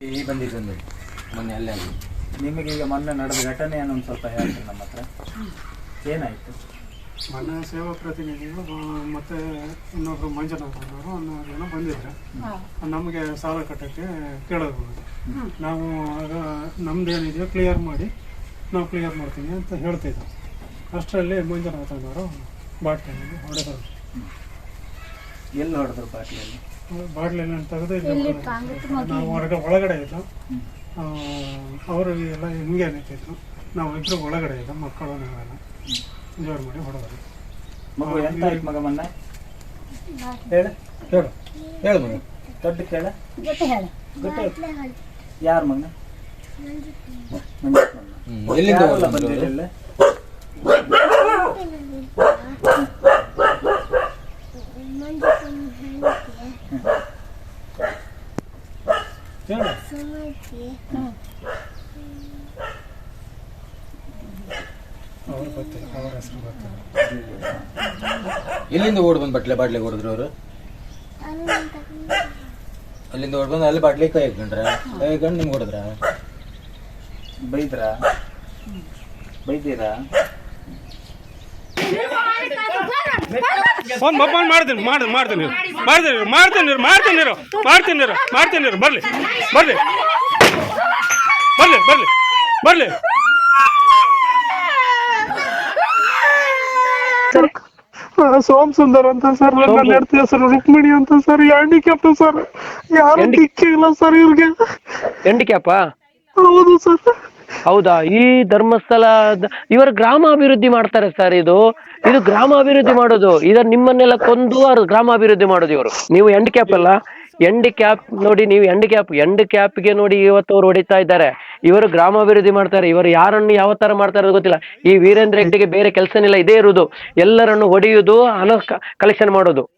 ಈ ಬಂದಿದ್ದೊಂದು ಮೊನ್ನೆ ಅಲ್ಲೇ ಆಗಿ ನಿಮಗೆ ಈಗ ಮೊನ್ನೆ ನಡೆದ ಘಟನೆಯನ್ನು ಒಂದು ಸ್ವಲ್ಪ ಹೇಳ್ತೀನಿ ನಮ್ಮ ಹತ್ರ. ಏನಾಯಿತು? ಮೊನ್ನೆ ಸೇವಾ ಪ್ರತಿನಿಧಿಗಳು ಮತ್ತೆ ಇನ್ನೊಬ್ರು ಮಂಜುನಾಥ್ ಅನ್ನೋರು ಅನ್ನೋರು ಏನೋ ಬಂದಿದ್ರೆ. ನಮಗೆ ಸಾಲ ಕಟ್ಟಕ್ಕೆ ಕೇಳಬಹುದು ನಾವು ಆಗ ನಮ್ದೇನಿದೆಯೋ ಕ್ಲಿಯರ್ ಮಾಡಿ ನಾವು ಕ್ಲಿಯರ್ ಮಾಡ್ತೀನಿ ಅಂತ ಹೇಳ್ತಿದ್ದೆ ಅಷ್ಟರಲ್ಲಿ ಮಂಜುನಾಥ್ ಅನ್ನೋರು ಬಾಟ್ಲಿನಲ್ಲಿ ಹೊಡೆದರು. ಎಲ್ಲಿ ಹೊಡೆದ್ರು ಬಾಟ್ಲಿಯಲ್ಲಿ ಬಾಟ್ಲಿನ ತೆಗೆದು ಇಲ್ಲಿ ನಾವು ಹೊರಗ ಒಳಗಡೆ ಇದ್ದು ಆ, ಅವರು ಎಲ್ಲ ಹಿಂಗೆ ನಿಂತಿದ್ರು ನಾವು ಇಬ್ಬರು ಒಳಗಡೆ ಇದ್ದ ಮಕ್ಕಳು ನಾವೆಲ್ಲ. ಜೋರು ಮಾಡಿ ಹೊಡೆದ್ರು. ಮಗು ಎಂತ ಆಯ್ತು ಮಗ ಮೊನ್ನೆ? ಹೇಳು. ಹೇಳು. ಹೇಳು ಮಗ. ದೊಡ್ಡ ಕೇಳ. ಗೊತ್ತು ಯಾರು ಮಗ. ಎಲ್ಲಿಂದ ಬಂದ್ರು ಬಂದಿರಲಿಲ್ಲ ಹೇಳು ಅವ್ರು ಗೊತ್ತಿಲ್ಲ ಅವ್ರ ಹೆಸರು ಗೊತ್ತಿಲ್ಲ. ಎಲ್ಲಿಂದ ಓಡ್ ಬಂದ್ ಬಟ್ಲೆ ಬಾಟ್ಲಿಗೆ ಹೊಡೆದ್ರು ಅವರು? ಅಲ್ಲಿಂದ ಓಡ್ ಬಂದು ಅಲ್ಲಿ ಬಾಟ್ಲಿ ಕೈ ಹಾಕೊಂಡ್ರ ಕೈ ಹಾಕೊಂಡು ನಿಮ್ಗೆ ಹೊಡೆದ್ರ? ಬೈದ್ರ? ಬೈದ್ದೀರಾ ಫೋನ್ ಮೊಬೈಲ್ ಮಾಡ್ತೀನಿ ಮಾಡಿ ಮಾಡ್ತೀನಿ ಮಾಡ್ತೀನಿ ಮಾಡ್ತೀನಿ ಮಾಡ್ತೀನಿ ಮಾಡ್ತೀನಿ ಮಾಡ್ತೀನಿ ಬರ್ಲಿ ಬರ್ಲಿ ಬರ್ಲಿ ಬರ್ಲಿ ಬರ್ಲಿ. ಸೋಮ್ ಸುಂದರ್ ಅಂತ ಸರ್ ನನ್ನ ಸರ್ ಹೆಸರು ರುಕ್ಮಿಣಿ ಅಂತ ಸರ್ ಹ್ಯಾಂಡಿಕ್ಯಾಪ್ ಸರ್. ಯಾರು ದಿಕ್ಕಿಲ್ಲ ಸರ್ ಇವ್ರಿಗೆ. ಹೆಂಡಿಕ್ಯಾಪ ಹೌದು ಈ ಧರ್ಮಸ್ಥಳ ಇವರು ಗ್ರಾಮ ಅಭಿವೃದ್ಧಿ ಮಾಡ್ತಾರೆ ಸರ್ ಇದು. ಇದು ಗ್ರಾಮ ಅಭಿವೃದ್ಧಿ ಮಾಡೋದು. ಇದರ ನಿಮ್ಮನ್ನೆಲ್ಲ ಕೊಂದು ಅವ್ರು ಗ್ರಾಮಾಭಿವೃದ್ಧಿ ಮಾಡೋದು ಇವರು. ನೀವು ಎಂಡ್ ಕ್ಯಾಪ್ ಅಲ್ಲ? ಎಂಡ್ ಕ್ಯಾಪ್ ನೋಡಿ ನೀವು ಎಂಡ್ ಕ್ಯಾಪ್ ಎಂಡ್ ಕ್ಯಾಪ್ಗೆ ನೋಡಿ ಇವತ್ತು ಅವ್ರು ಹೊಡಿತಾ ಇದ್ದಾರೆ. ಇವರು ಗ್ರಾಮಾಭಿವೃದ್ಧಿ ಮಾಡ್ತಾರೆ. ಇವರು ಯಾರನ್ನು ಯಾವ ತರ ಮಾಡ್ತಾರೆ ಗೊತ್ತಿಲ್ಲ. ಈ ವೀರೇಂದ್ರ ಹೆಗ್ಡೆಗೆ ಬೇರೆ ಕೆಲಸನಿಲ್ಲ. ಇದೇ ಇರುವುದು ಎಲ್ಲರನ್ನು ಹೊಡೆಯುವುದು ಹಣ ಕಲೆಕ್ಷನ್ ಮಾಡೋದು.